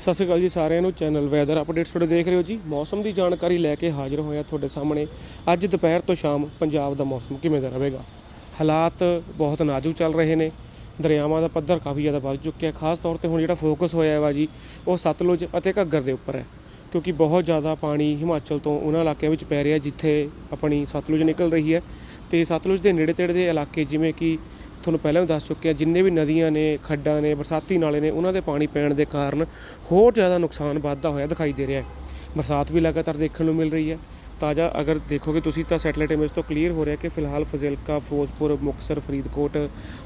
ਸਤਿ ਸ਼੍ਰੀ ਅਕਾਲ ਜੀ ਸਾਰਿਆਂ ਨੂੰ ਚੈਨਲ ਵੈਦਰ ਅਪਡੇਟਸ ਤੁਹਾਡੇ ਦੇਖ ਰਹੇ ਹੋ ਜੀ। ਮੌਸਮ ਦੀ ਜਾਣਕਾਰੀ ਲੈ ਕੇ ਹਾਜ਼ਰ ਹੋਇਆ ਤੁਹਾਡੇ ਸਾਹਮਣੇ। ਅੱਜ ਦੁਪਹਿਰ ਤੋਂ ਸ਼ਾਮ ਪੰਜਾਬ ਦਾ ਮੌਸਮ ਕਿਵੇਂ ਦਾ ਰਹੇਗਾ? ਹਾਲਾਤ ਬਹੁਤ ਨਾਜ਼ੁਕ ਚੱਲ ਰਹੇ ਨੇ। ਦਰਿਆਵਾਂ ਦਾ ਪੱਧਰ ਕਾਫੀ ਜ਼ਿਆਦਾ ਵੱਧ ਚੁੱਕਿਆ ਖਾਸ ਤੌਰ ਤੇ ਹੁਣ ਜਿਹੜਾ ਫੋਕਸ ਹੋਇਆ ਵਾ ਜੀ, ਉਹ ਸਤਲੁਜ ਅਤੇ ਘੱਗਰ ਦੇ ਉੱਪਰ ਹੈ। ਕਿਉਂਕਿ ਬਹੁਤ ਜ਼ਿਆਦਾ ਪਾਣੀ ਹਿਮਾਚਲ ਤੋਂ ਉਹਨਾਂ ਇਲਾਕਿਆਂ ਵਿੱਚ ਪੈ ਰਿਹਾ ਜਿੱਥੇ ਆਪਣੀ ਸਤਲੁਜ ਨਿਕਲ ਰਹੀ ਹੈ। ਤੇ ਸਤਲੁਜ ਦੇ ਨੇੜੇ ਤੇੜੇ ਦੇ ਇਲਾਕੇ ਜਿਵੇਂ ਕਿ ਤੁਹਾਨੂੰ ਪਹਿਲਾਂ ਵੀ ਦੱਸ ਚੁੱਕੇ ਆ, ਜਿੰਨੇ ਵੀ ਨਦੀਆਂ ਨੇ, ਖੱਡਾਂ ਨੇ, ਬਰਸਾਤੀ ਨਾਲੇ ਨੇ, ਉਹਨਾਂ ਦੇ ਪਾਣੀ ਪੈਣ ਦੇ ਕਾਰਨ ਹੋਰ ਜ਼ਿਆਦਾ ਨੁਕਸਾਨ ਵੱਧਦਾ ਹੋਇਆ ਦਿਖਾਈ ਦੇ ਰਿਹਾ ਹੈ। ਬਰਸਾਤ ਵੀ ਲਗਾਤਾਰ ਦੇਖਣ ਨੂੰ ਮਿਲ ਰਹੀ ਹੈ। ਤਾਜ਼ਾ ਅਗਰ ਦੇਖੋਗੇ ਤੁਸੀਂ ਤਾਂ ਸੈਟਲਾਈਟ ਇਮੇਜ ਤੋਂ ਕਲੀਅਰ ਹੋ ਰਿਹਾ ਕਿ ਫਿਲਹਾਲ ਫਜ਼ਿਲਕਾ, ਫਿਰੋਜ਼ਪੁਰ, ਮੁਕਤਸਰ, ਫਰੀਦਕੋਟ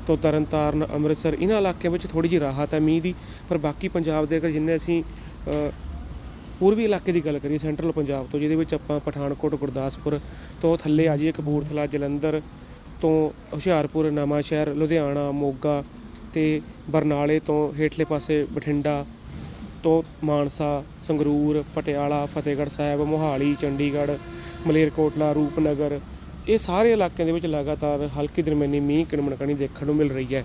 ਤੋਂ ਤਰਨਤਾਰਨ, ਅੰਮ੍ਰਿਤਸਰ ਇਹਨਾਂ ਇਲਾਕਿਆਂ ਵਿੱਚ ਥੋੜੀ ਜਿਹੀ ਰਾਹਤ ਹੈ ਮੀਂਹ ਦੀ। ਪਰ ਬਾਕੀ ਪੰਜਾਬ ਦੇ ਅਗਰ ਜਿੰਨੇ ਅਸੀਂ ਪੂਰਬੀ ਇਲਾਕੇ ਦੀ ਗੱਲ ਕਰੀਏ, ਸੈਂਟਰਲ ਪੰਜਾਬ ਤੋਂ, ਜਿਹਦੇ ਵਿੱਚ ਆਪਾਂ ਪਠਾਨਕੋਟ, ਗੁਰਦਾਸਪੁਰ ਤੋਂ ਥੱਲੇ ਆ ਜਾਈਏ, ਕਪੂਰਥਲਾ, ਜਲੰਧਰ ਤੋਂ ਹੁਸ਼ਿਆਰਪੁਰ, ਨਵਾਂ ਸ਼ਹਿਰ, ਲੁਧਿਆਣਾ, ਮੋਗਾ ਤੇ ਬਰਨਾਲੇ ਤੋਂ ਹੇਠਲੇ ਪਾਸੇ ਬਠਿੰਡਾ ਤੋਂ ਮਾਨਸਾ, ਸੰਗਰੂਰ, ਪਟਿਆਲਾ, ਫਤਿਹਗੜ੍ਹ ਸਾਹਿਬ, ਮੋਹਾਲੀ, ਚੰਡੀਗੜ੍ਹ, ਮਲੇਰਕੋਟਲਾ, ਰੂਪਨਗਰ ਇਹ ਸਾਰੇ ਇਲਾਕਿਆਂ ਦੇ ਵਿੱਚ ਲਗਾਤਾਰ ਹਲਕੀ ਦਰਮਿਆਨੀ ਮੀਂਹ, ਕਿਣਮਣਕਣੀ ਦੇਖਣ ਨੂੰ ਮਿਲ ਰਹੀ ਹੈ।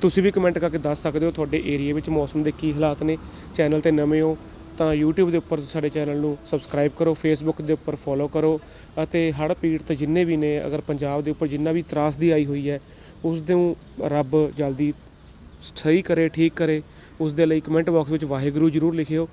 ਤੁਸੀਂ ਵੀ ਕਮੈਂਟ ਕਰਕੇ ਦੱਸ ਸਕਦੇ ਹੋ ਤੁਹਾਡੇ ਏਰੀਆ ਵਿੱਚ ਮੌਸਮ ਦੇ ਕੀ ਹਾਲਾਤ ਨੇ। ਚੈਨਲ ਤੇ ਨਵੇਂ ਹੋ ਤਾਂ YouTube ਦੇ ਉੱਪਰ ਸਾਡੇ ਚੈਨਲ ਨੂੰ ਸਬਸਕ੍ਰਾਈਬ ਕਰੋ, Facebook ਦੇ ਉੱਪਰ ਫੋਲੋ ਕਰੋ ਅਤੇ ਹੜ੍ਹ ਪੀੜਤ ਜਿੰਨੇ ਵੀ ਨੇ, ਅਗਰ ਪੰਜਾਬ ਦੇ ਉੱਪਰ ਜਿੰਨਾ ਵੀ ਤਰਾਸਦੀ ਆਈ ਹੋਈ ਹੈ, ਉਸ ਨੂੰ ਰੱਬ ਜਲਦੀ ਸਹੀ ਕਰੇ, ਠੀਕ ਕਰੇ। ਉਸ ਦੇ ਲਈ ਕਮੈਂਟ ਬਾਕਸ ਵਿੱਚ ਵਾਹਿਗੁਰੂ ਜ਼ਰੂਰ ਲਿਖਿਓ।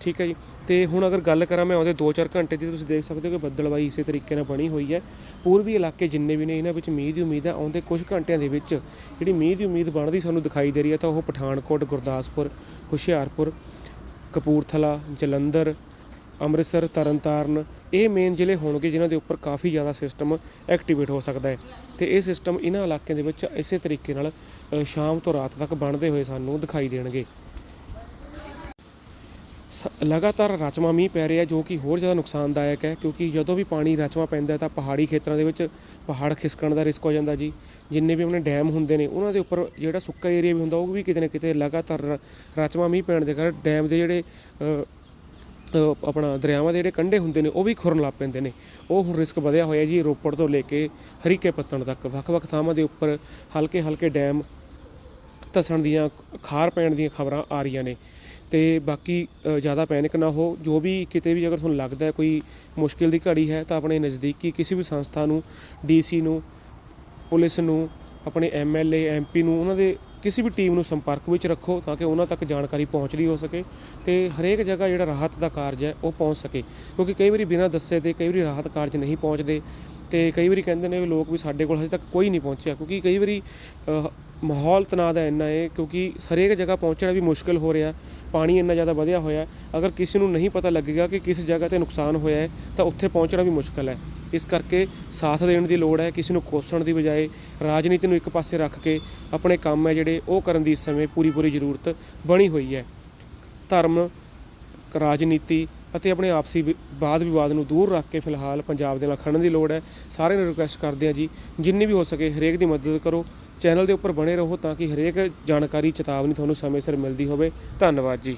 ਠੀਕ ਹੈ ਜੀ? ਤੇ ਹੁਣ ਅਗਰ ਗੱਲ ਕਰਾਂ ਮੈਂ ਉਹਦੇ 2-4 ਘੰਟੇ ਦੀ, ਤੁਸੀਂ ਦੇਖ ਸਕਦੇ ਹੋ ਕਿ ਬੱਦਲਵਾਈ ਇਸੇ ਤਰੀਕੇ ਨਾਲ ਬਣੀ ਹੋਈ ਹੈ। ਪੂਰਬੀ ਇਲਾਕੇ ਜਿੰਨੇ ਵੀ ਨੇ, ਇਹਨਾਂ ਵਿੱਚ ਮੀਂਹ ਦੀ ਉਮੀਦ ਹੈ, ਆਉਂਦੇ ਕੁਝ ਘੰਟਿਆਂ ਦੇ ਵਿੱਚ ਜਿਹੜੀ ਮੀਂਹ ਦੀ ਉਮੀਦ ਬਣਦੀ ਸਾਨੂੰ ਦਿਖਾਈ ਦੇ ਰਹੀ ਹੈ, ਤਾਂ ਉਹ ਪਠਾਨਕੋਟ, ਗੁਰਦਾਸਪੁਰ, ਹੁਸ਼ਿਆਰਪੁਰ ਕਪੂਰਥਲਾ, ਜਲੰਧਰ, ਅੰਮ੍ਰਿਤਸਰ, ਤਰਨਤਾਰਨ, ਇਹ ਮੇਨ ਜ਼ਿਲ੍ਹੇ ਹੋਣਗੇ ਜਿਨ੍ਹਾਂ ਦੇ ਉੱਪਰ ਕਾਫੀ ਜ਼ਿਆਦਾ ਸਿਸਟਮ ਐਕਟੀਵੇਟ ਹੋ ਸਕਦਾ ਹੈ। ਤੇ ਇਹ ਸਿਸਟਮ ਇਹਨਾਂ ਇਲਾਕਿਆਂ ਦੇ ਵਿੱਚ ਇਸੇ ਤਰੀਕੇ ਨਾਲ ਸ਼ਾਮ ਤੋਂ ਰਾਤ ਤੱਕ ਬਣਦੇ ਹੋਏ ਸਾਨੂੰ ਦਿਖਾਈ ਦੇਣਗੇ। ਲਗਾਤਾਰ ਰਚਮਾ ਮੀਂਹ ਪੈ ਰਿਹਾ, ਜੋ ਕਿ ਹੋਰ ਜ਼ਿਆਦਾ ਨੁਕਸਾਨਦਾਇਕ ਹੈ, ਕਿਉਂਕਿ ਜਦੋਂ ਵੀ ਪਾਣੀ ਰਚਮਾ ਪੈਂਦਾ ਤਾਂ ਪਹਾੜੀ ਖੇਤਰਾਂ ਦੇ ਵਿੱਚ ਪਹਾੜ ਖਿਸਕਣ ਦਾ ਰਿਸਕ ਹੋ ਜਾਂਦਾ ਜੀ। ਜਿੰਨੇ ਵੀ ਆਪਣੇ ਡੈਮ ਹੁੰਦੇ ਨੇ, ਉਹਨਾਂ ਦੇ ਉੱਪਰ ਜਿਹੜਾ ਸੁੱਕਾ ਏਰੀਆ ਵੀ ਹੁੰਦਾ, ਉਹ ਵੀ ਕਿਤੇ ਨਾ ਕਿਤੇ ਲਗਾਤਾਰ ਰ- ਰਚਮਾ ਮੀਂਹ ਪੈਣ ਦੇ ਕਾਰਨ ਡੈਮ ਦੇ ਜਿਹੜੇ ਆਪਣਾ ਦਰਿਆਵਾਂ ਦੇ ਜਿਹੜੇ ਕੰਢੇ ਹੁੰਦੇ ਨੇ, ਉਹ ਵੀ ਖੁਰਨ ਲੱਗ ਪੈਂਦੇ ਨੇ। ਉਹ ਹੁਣ ਰਿਸਕ ਵਧਿਆ ਹੋਇਆ ਜੀ ਰੋਪੜ ਤੋਂ ਲੈ ਕੇ ਹਰੀਕੇ ਪੱਤਣ ਤੱਕ। ਵੱਖ-ਵੱਖ ਥਾਵਾਂ ਦੇ ਉੱਪਰ ਹਲਕੇ-ਹਲਕੇ ਡੈਮ ਧਸਣ ਦੀਆਂ, ਖਾਰ ਪੈਣ ਦੀਆਂ ਖਬਰਾਂ ਆ ਰਹੀਆਂ ਨੇ। ਤੇ ਬਾਕੀ ਜ਼ਿਆਦਾ ਪੈਨਿਕ ਨਾ ਹੋ। ਜੋ ਵੀ ਕਿਤੇ ਵੀ ਅਗਰ ਤੁਹਾਨੂੰ ਲੱਗਦਾ ਹੈ ਕੋਈ ਮੁਸ਼ਕਿਲ ਦੀ ਘੜੀ ਹੈ, ਤਾਂ ਆਪਣੇ ਨਜ਼ਦੀਕੀ ਕਿਸੇ ਵੀ ਸੰਸਥਾ ਨੂੰ ਡੀਸੀ ਨੂੰ, ਪੁਲਿਸ ਨੂੰ, ਆਪਣੇ ਐਮਐਲਏ ਐਮਪੀ ਨੂੰ, ਉਹਨਾਂ ਦੇ ਕਿਸੇ ਵੀ ਟੀਮ ਨੂੰ ਸੰਪਰਕ ਵਿੱਚ ਰੱਖੋ ਤਾਂ ਕਿ ਉਹਨਾਂ ਤੱਕ ਜਾਣਕਾਰੀ ਪਹੁੰਚ ਰਹੀ ਹੋ ਸਕੇ ਤੇ ਹਰੇਕ ਜਗ੍ਹਾ ਜਿਹੜਾ ਰਾਹਤ ਦਾ ਕਾਰਜ ਹੈ, ਉਹ ਪਹੁੰਚ ਸਕੇ। ਕਿਉਂਕਿ ਕਈ ਵਾਰੀ ਬਿਨਾਂ ਦੱਸੇ ਦੇ, ਕਈ ਵਾਰੀ ਰਾਹਤ ਕਾਰਜ ਨਹੀਂ ਪਹੁੰਚਦੇ ਤੇ ਕਈ ਵਾਰੀ ਕਹਿੰਦੇ ਨੇ ਵੀ ਲੋਕ ਵੀ ਸਾਡੇ ਕੋਲ ਹਜੇ ਤੱਕ ਕੋਈ ਨਹੀਂ ਪਹੁੰਚਿਆ। ਕਿਉਂਕਿ ਕਈ ਵਾਰੀ ਮਾਹੌਲ ਤਣਾਅ ਦਾ ਇੰਨਾ ਹੈ ਕਿਉਂਕਿ ਹਰੇਕ ਜਗ੍ਹਾ ਪਹੁੰਚਣਾ ਵੀ ਮੁਸ਼ਕਲ ਹੋ ਰਿਹਾ, ਪਾਣੀ ਇੰਨਾ ਜ਼ਿਆਦਾ ਵਧਿਆ ਹੋਇਆ ਅਗਰ ਕਿਸੇ ਨੂੰ ਨਹੀਂ ਪਤਾ ਲੱਗੇਗਾ ਕਿ ਕਿਸ ਜਗ੍ਹਾ ਤੇ ਨੁਕਸਾਨ ਹੋਇਆ ਹੈ, ਤਾਂ ਉੱਥੇ ਪਹੁੰਚਣਾ ਵੀ ਮੁਸ਼ਕਲ ਹੈ। ਇਸ ਕਰਕੇ ਸਾਥ ਦੇਣ ਦੀ ਲੋੜ ਹੈ, ਕਿਸੇ ਨੂੰ ਕੋਸਣ ਦੀ ਬਜਾਏ ਰਾਜਨੀਤੀ ਨੂੰ ਇੱਕ ਪਾਸੇ ਰੱਖ ਕੇ ਆਪਣੇ ਕੰਮ ਹੈ ਜਿਹੜੇ ਉਹ ਕਰਨ ਦੀ ਇਸ ਸਮੇਂ ਪੂਰੀ ਪੂਰੀ ਜ਼ਰੂਰਤ ਬਣੀ ਹੋਈ ਹੈ। ਧਰਮ, ਰਾਜਨੀਤੀ ਅਤੇ ਆਪਣੇ ਆਪਸੀ ਵਿ- ਵਾਦ ਵਿਵਾਦ ਨੂੰ ਦੂਰ ਰੱਖ ਕੇ ਫਿਲਹਾਲ ਪੰਜਾਬ ਦੇ ਨਾਲ ਖੜਨ ਦੀ ਲੋੜ ਹੈ। ਸਾਰਿਆਂ ਨੂੰ ਰਿਕੁਐਸਟ ਕਰਦੇ ਹਾਂ ਜੀ, ਜਿੰਨੀ ਵੀ ਹੋ ਸਕੇ ਹਰੇਕ ਦੀ ਮਦਦ ਕਰੋ। ਚੈਨਲ ਦੇ ਉੱਪਰ ਬਣੇ ਰਹੋ ਤਾਂ ਕਿ ਹਰੇਕ ਜਾਣਕਾਰੀ, ਚੇਤਾਵਨੀ ਤੁਹਾਨੂੰ ਸਮੇਂ ਸਿਰ ਮਿਲਦੀ ਹੋਵੇ। ਧੰਨਵਾਦ ਜੀ।